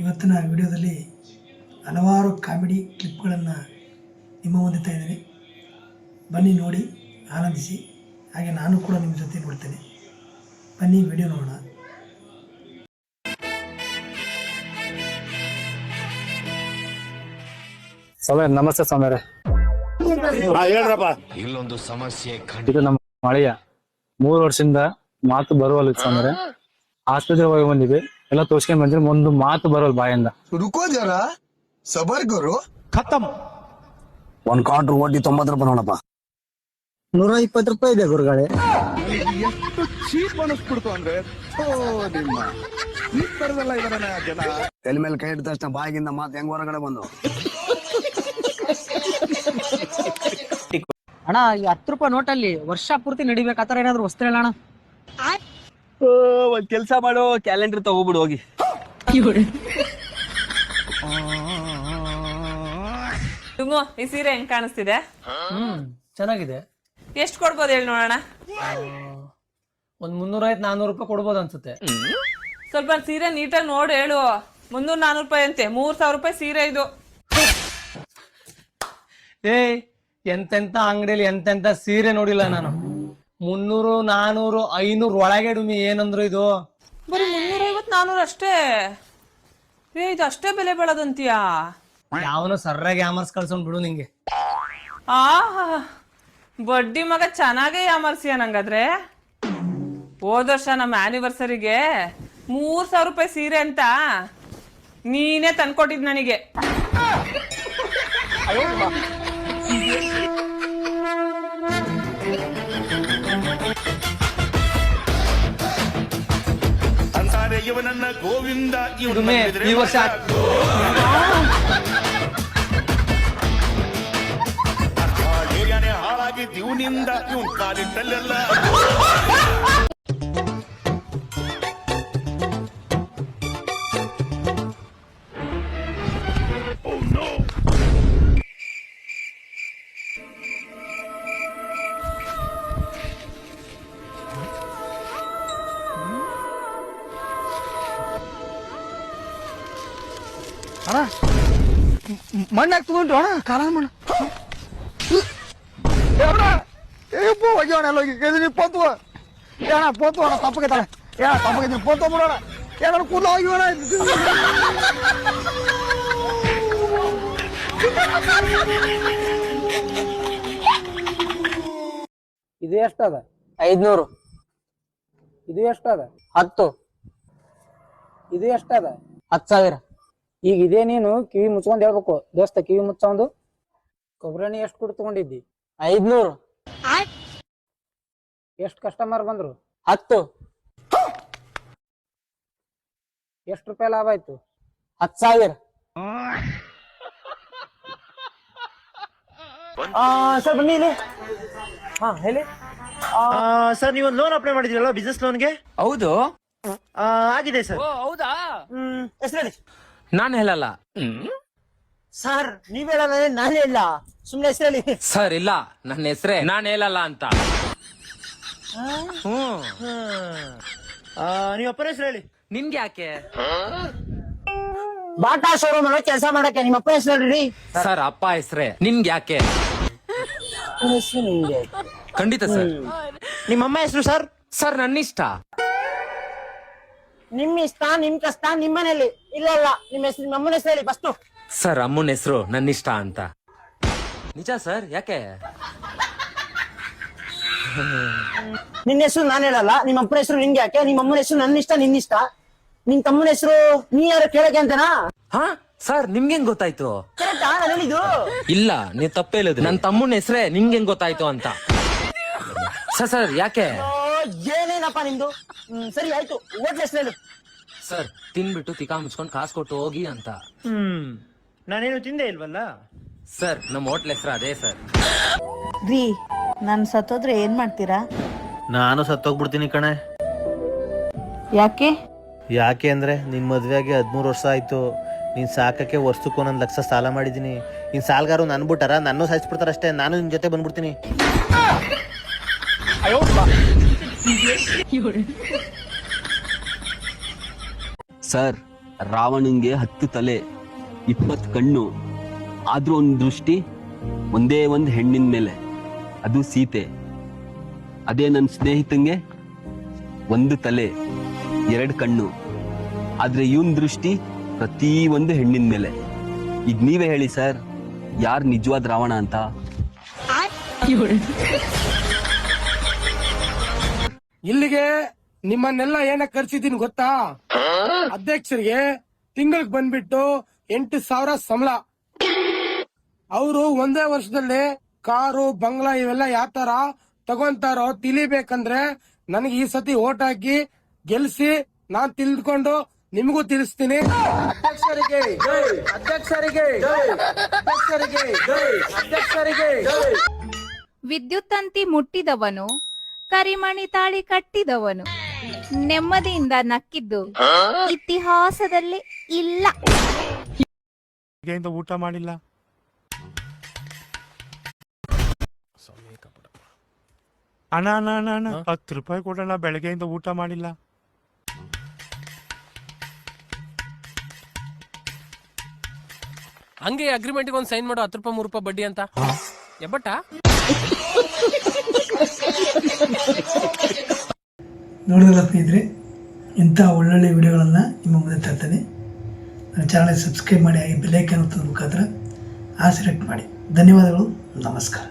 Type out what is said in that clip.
ಇವತ್ತಿನ ವಿಡಿಯೋದಲ್ಲಿ ಹಲವಾರು ಕಾಮಿಡಿ ಕ್ಲಿಪ್ಗಳನ್ನು ನಿಮ್ಮ ಮುಂದೆ ಇದ್ದೀನಿ ಬನ್ನಿ ನೋಡಿ ಆನಂದಿಸಿ. ಹಾಗೆ ನಾನು ಕೂಡ ನಿಮ್ಮ ಜೊತೆ ನೋಡ್ತೇನೆ. ಬನ್ನಿ ವಿಡಿಯೋ ನೋಡೋಣ. ಸಮಯ ನಮಸ್ತೆ ಹೇಳ್ರಪ್ಪ. ಇಲ್ಲೊಂದು ಸಮಸ್ಯೆ ಇದು ನಮ್ಮ ಮಳೆಯ ಮೂರು ವರ್ಷದಿಂದ ಮಾತು ಬರುವಲ್ಲ ಸ್ವಾಮಿಯರೇ ಆಸ್ಪತ್ರೆ ಹೋಗಿ ಬಂದಿವಿ ಎಲ್ಲ ತೋರ್ಸ್ಕೊಂಡ್ ಬಂದ್ರೆ ಒಂದು ಮಾತು ಬರೋಲ್ ಬಾಯಿಂದ. ರುಕೋ ಜರ ಸಬರ್ ಗುರು. ಖತಮ್. ಒಂದ್ ಕಾಂಟ್ರ್ ಒಡ್ಡಿ ತೊಂಬತ್ತು ರೂಪಾಯಿ ನೋಡಪ್ಪ. ನೂರ ಇಪ್ಪತ್ ರೂಪಾಯಿ ಇದೆ ಗುರುಗಳೇ. ಎಷ್ಟು ಚೀಪ್ ಅನಿಸ್ಬಿಡ್ತು ಅಂದ್ರೆ ಓ ನಿಮ್ಮ. ಈ ಇದಾರೆ ಜನ? ಎಲ್ ಮೇಲೆ ಕೈ ಇಟ್ಟ ತಕ್ಷಣ ಬಾಯಿಗಿಂದ ಮಾತು ಹೆಂಗ್ ಹೊರಗಡೆ ಬಂದು? ಅಣ್ಣ ಈ ಹತ್ತು ರೂಪಾಯಿ ನೋಟಲ್ಲಿ ವರ್ಷ ಪೂರ್ತಿ ನಡಿಬೇಕು? ಏನಾದ್ರು ವಸ್ತ್ರ ಹೇಳಣ್ಣ ಅಣ್ಣ? ಒಂದ್ ಕೆಲ್ಸ ಮಾಡು ಕ್ಯಾಲೆಂಡರ್ ತಗೋಬಿಡು ಹೋಗಿ. ತುಂಗು ಈ ಸೀರೆ ಹೆಂಗ್ ಕಾಣಿಸ್ತಿದೆ? ಹ್ಮ್ ಚೆನ್ನಾಗಿದೆ. ಎಷ್ಟ್ ಕೊಡ್ಬೋದು ಹೇಳಿ ನೋಡೋಣ? ಒಂದ್ ಮುನ್ನೂರ ಐವತ್ ನಾನೂರು ರೂಪಾಯಿ ಕೊಡ್ಬೋದು ಅನ್ಸುತ್ತೆ. ಸ್ವಲ್ಪ ಸೀರೆ ನೀಟಾಗಿ ನೋಡು ಹೇಳು. ಮುನ್ನೂರ್ ನಾನೂರು ರೂಪಾಯಿ ಅಂತೆ ಮೂರ್ ಸಾವಿರ ರೂಪಾಯಿ ಸೀರೆ ಇದು. ಏ ಎಂತೆಂತ ಅಂಗಡಿಯಲ್ಲಿ ಎಂತೆಂತ ಸೀರೆ ನೋಡಿಲ್ಲ ನಾನು. ಮುನ್ನೂರು ನಾನೂರು ಐನೂರು ಒಳಗೆ ಡುಮಿ ಏನಂದ್ರು ಇದು? ಬರೀ ಮುನ್ನೂರ ಐವತ್ ನಾನೂರು ಅಷ್ಟೇ. ಏ ಇದು ಅಷ್ಟೇ ಬೆಲೆ ಬೆಳದಂತೀಯಾ? ಯಾವನು ಸರ್ರಾಗಿ ಯಾಮರ್ಸ್ ಕಳ್ಸೋನ್ ಬಿಡು ನಿಂಗೆ. ಆ ಬಡ್ಡಿ ಮಗ ಚೆನ್ನಾಗೇ ಯಾಮರ್ಸಿಯ ನಂಗಾದ್ರೆ? ಹೋದ ವರ್ಷ ನಮ್ಮ ಆನಿವರ್ಸರಿಗೆ ಮೂರ್ ಸಾವಿರ ರೂಪಾಯಿ ಸೀರೆ ಅಂತ ನೀನೇ ತಂದ್ಕೊಟ್ಟಿದ್ ನನಗೆ. ಇವನನ್ನ ಗೋವಿಂದ ಇವನು ಈ ವರ್ಷ ಹಾಳಾಗಿ ಇವನಿಂದ ಇವನ್ ಕಾಲಿಟ್ಟಲ್ಲೆಲ್ಲ. ಮಣ್ಣಾಗ ತಗೊಂಡ್ರು ಅಣ್ಣ. ಕಾಲ ಮಣ್ಣ. ಏಪ್ಪ ಹೋಗಿ ಅಣ್ಣ ಹೋಗಿ ಎಲ್ಲಿ ಪೋತು? ಏಣ ಪೋತು ಅಣ್ಣ ತಪ್ಪಗೈತಾಳೆ ಏಣ ತಪ್ಪಗೈತೀನಿ ಪೋತು ಬಿಡೋಣ ಏನಾರು ಕೂದಲು ಹೋಗಿ ಅಣ್ಣ. ಇದು ಎಷ್ಟದ? ಐದ್ನೂರು. ಇದು ಎಷ್ಟದ? ಹತ್ತು. ಇದು ಎಷ್ಟದ? ಹತ್ತು ಸಾವಿರ. ಈಗ ಇದೇ ನೀನು ಕಿವಿ ಮುಚ್ಕೊಂಡ್ ಹೇಳ್ಬೇಕು. ದೋಸ್ತ ಕಿವಿ ಮುಚ್ಚೊಂದು ಕೊಬ್ಬರಿ ಎಷ್ಟು ಕೊಟ್ಟು ತಗೊಂಡಿದ್ದಿ? ಐದ್ನೂರು. ಎಷ್ಟು ಕಸ್ಟಮರ್ ಬಂದ್ರು? ಹತ್ತು. ಎಷ್ಟು ರೂಪಾಯಿ ಲಾಭ ಆಯ್ತು? ಹತ್ ಸಾವಿರ. ಸರ್ ಬನ್ನಿ ಇಲ್ಲಿ. ಹಾ ಹೇಳಿ. ಸರ್ ನೀವೊಂದು ಲೋನ್ ಅಪ್ಲೈ ಮಾಡಿದ್ರಲ್ಲ ಬಿಸ್ನೆಸ್ ಲೋನ್ಗೆ ಹೌದು. ಆಗಿದೆ ಸರ್. ಹೌದಾ? ಹೆಸರು ಹೇಳಿ ನಾನು ಹೇಳಲ್ಲ. ಸರ್ ನೀವ್ ಹೇಳಲ್ಲ ನಾನೇ ಇಲ್ಲ. ಸುಮ್ನೆ ಹೆಸರು ಹೇಳಿ ಸರ್ ಇಲ್ಲ. ನನ್ನ ಹೆಸರೇ ನಾನು ಹೇಳಲ್ಲ ಅಂತ. ಹ್ಮ್ ನೀವು ಅಪ್ಪನ ಹೆಸರು ಹೇಳಿ. ನಿಮ್ಗೆ ಯಾಕೆ? ಬಾಟಾ ಶೋರೂಮ್ ಅಲ್ಲಿ ಕೆಲಸ ಮಾಡಕ್ಕೆ. ನಿಮ್ಮ ಅಪ್ಪ ಹೆಸರು ಹೇಳ್ರಿ ಸರ್ ಅಪ್ಪ ಹೆಸರೇ. ನಿಮ್ಗೆ ಯಾಕೆ? ಖಂಡಿತ ಸರ್. ನಿಮ್ಮ ಅಮ್ಮ ಹೆಸರು ಸರ್? ಸರ್ ನನ್ನ ಇಷ್ಟ ನಿಮ್ ಇಷ್ಟ ನಿಮ್ ಕಷ್ಟ ನಿಮ್ಮ ಮನೇಲಿ. ಇಲ್ಲ ಇಲ್ಲ ನಿಮ್ಮ ಹೆಸರು ನಿಮ್ಮ ಅಮ್ಮನ ಹೆಸರು ಫಸ್ಟ್ ಫಸ್ಟು ಸರ್ ಅಮ್ಮನ ಹೆಸರು ನನ್ನ ಇಷ್ಟ ಅಂತ. ನಿಜ ಸರ್ ಯಾಕೆ? ನಿನ್ನ ಹೆಸರು ನಾನು ಹೇಳಲ್ಲ ನಿಮ್ಮ ಅಪ್ಪನ ಹೆಸರು ನಿಂಗೆ ಯಾಕೆ? ನಿಮ್ಮ ಅಮ್ಮನ ಹೆಸರು ನನ್ನ ಇಷ್ಟ ನಿನ್ನ ಇಷ್ಟ? ನಿನ್ ತಮ್ಮನ ಹೆಸರು ನೀ ಯಾರು ಕೇಳಕ್ಕೆ ಅಂತನಾ? ಹಾ ಸರ್ ನಿಮ್ಗೆ ಹೆಂಗ್ ಗೊತ್ತಾಯ್ತು? ಕರೆಕ್ಟಾ? ನಾನು ಹೇಳಿದ್ದು. ಇಲ್ಲ ನೀವು ತಪ್ಪೇ ಹೇಳಿದ್ರಿ. ನನ್ನ ತಮ್ಮನ ಹೆಸರೇ ನಿಮ್ಗೆ ಹೆಂಗ್ ಗೊತ್ತಾಯ್ತು ಅಂತ. ಸರ್ ಸರ್ ಯಾಕೆ? ಏನೇನಪ್ಪ ನಿಮ್ದು? ಹ್ಮ್, ಸರಿ ಆಯ್ತು. ಹೇಳು? ಸರ್ ತಿನ್ಬಿಟ್ಟು ತಿಕಾ ಮುಚ್ಕೊಂಡು ಕಾಸು ಕೊಟ್ಟು ಹೋಗಿ ಅಂತ. ಹ್ಮ್. ನಾನೇನು ತಿಂದೆ ಇಲ್ವಲ್ಲ? ಸರ್ ನಮ್ಮ ಹೋಟ್ಲ್ ಹೆಸರು ಅದೇ ಸರ್. ರೀ ನಾನು ಸತ್ತೋದ್ರೆ ಏನ್ ಮಾಡ್ತೀರಾ? ನಾನು ಸತ್ತೋಗ್ಬಿಡ್ತೀನಿ ಕಣೆ. ಯಾಕೆ? ಯಾಕೆ ಅಂದ್ರೆ ನಿನ್ ಮದುವೆಗೆ ಹದಿಮೂರು ವರ್ಷ ಆಯ್ತು. ನೀನ್ ಸಾಕಕ್ಕೆ ವರ್ಷಕ್ಕೂ ಒಂದೊಂದು ಲಕ್ಷ ಸಾಲ ಮಾಡಿದೀನಿ ನಿನ್ನ ಸಾಲ್ಗಾರು ನನ್ ಬಿಟ್ಟಾರ ನನ್ನೂ ಸಾಯಿಸ್ಬಿಡ್ತಾರ ಅಷ್ಟೇ ನಾನು ನಿನ್ ಜೊತೆ ಬಂದ್ಬಿಡ್ತೀನಿ. ಸರ್ ರಾವಣಂಗೆ ಹತ್ತು ತಲೆ ಇಪ್ಪತ್ತು ಕಣ್ಣು ಆದ್ರೂ ಒಂದು ದೃಷ್ಟಿ ಒಂದೇ ಒಂದು ಹೆಣ್ಣಿನ ಮೇಲೆ. ಅದು ಸೀತೆ. ಅದೇ ನನ್ನ ಸ್ನೇಹಿತಂಗೆ ಒಂದು ತಲೆ ಎರಡು ಕಣ್ಣು. ಆದ್ರೆ ಇವನ್ ದೃಷ್ಟಿ ಪ್ರತಿ ಒಂದು ಹೆಣ್ಣಿನ ಮೇಲೆ. ಈಗ ನೀವೇ ಹೇಳಿ ಸರ್ ಯಾರು ನಿಜವಾದ ರಾವಣ ಅಂತ? ಇಲ್ಲಿಗೆ ನಿಮ್ಮನ್ನೆಲ್ಲ ಏನಕ್ಕೆ ಕರ್ಸಿದೀನಿ ಗೊತ್ತಾ? ಅಧ್ಯಕ್ಷರಿಗೆ ತಿಂಗಳಿಗೆ ಬಂದ್ಬಿಟ್ಟು ಎಂಟು ಸಾವಿರ ಸಂಬಳ. ಅವರು ಒಂದೇ ವರ್ಷದಲ್ಲಿ ಕಾರು, ಬಂಗ್ಲಾ ಇವೆಲ್ಲ ಯಾವ ತರ ತಗೊಂತಾರೋ ತಿಳಿಬೇಕಂದ್ರೆ ನನಗೆ ಈ ಸತಿ ಓಟ್ ಹಾಕಿ ಗೆಲ್ಸಿ ನಾನ್ ತಿಳ್ಕೊಂಡು ನಿಮಗೂ ತಿಳಿಸ್ತೀನಿ. ಅಧ್ಯಕ್ಷರಿಗೆ ಅಧ್ಯಕ್ಷರಿಗೆ ಅಧ್ಯಕ್ಷರಿಗೆ ಅಧ್ಯಕ್ಷರಿಗೆ. ವಿದ್ಯುತ್ ತಂತಿ ಮುಟ್ಟಿದವನು ಕರಿಮಣಿ ತಾಳಿ ಕಟ್ಟಿದವನು. ನೆಮ್ಮದಿಯಿಂದ ನಕ್ಕಿದ್ದು ಇತಿಹಾಸದಲ್ಲಿ ಇಲ್ಲ. ಊಟ ಮಾಡಿಲ್ಲ. ಅಣ್ಣ ಅಣ್ಣ ಅಣ್ಣ ಅಣ್ಣ ಹತ್ತು ರೂಪಾಯಿ ಕೊಡೋಣ ಬೆಳಗ್ಗೆಯಿಂದ ಊಟ ಮಾಡಿಲ್ಲ. ಹಂಗೆ ಅಗ್ರಿಮೆಂಟ್ಗೆ ಒಂದು ಸೈನ್ ಮಾಡೋ ಹತ್ತು ರೂಪಾಯಿ ಮೂರು ರೂಪಾಯಿ ಬಡ್ಡಿ ಅಂತ. ಎಬ್ಬಟ್ಟ? ನೋಡಿದ್ರಲ್ಲ ಸ್ನೇಹಿತರೆ ಇಂಥ ಒಳ್ಳೊಳ್ಳೆ ವಿಡಿಯೋಗಳನ್ನು ನಿಮ್ಮ ಮುಂದೆ ತರ್ತೇನೆ. ನನ್ನ ಚಾನಲ್ ಸಬ್ಸ್ಕ್ರೈಬ್ ಮಾಡಿ ಹಾಗೆ ಬೆಲ್ಲೈಕನ್ ಮುಖಾಂತರ ಆ ಸೆಲೆಕ್ಟ್ ಮಾಡಿ. ಧನ್ಯವಾದಗಳು. ನಮಸ್ಕಾರ.